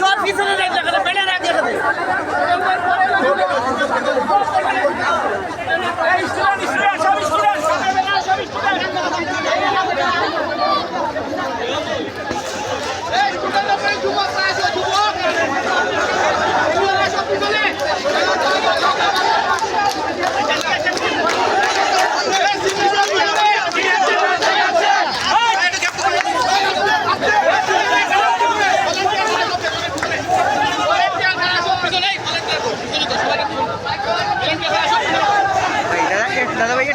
সব পিছনে দাদা ভাই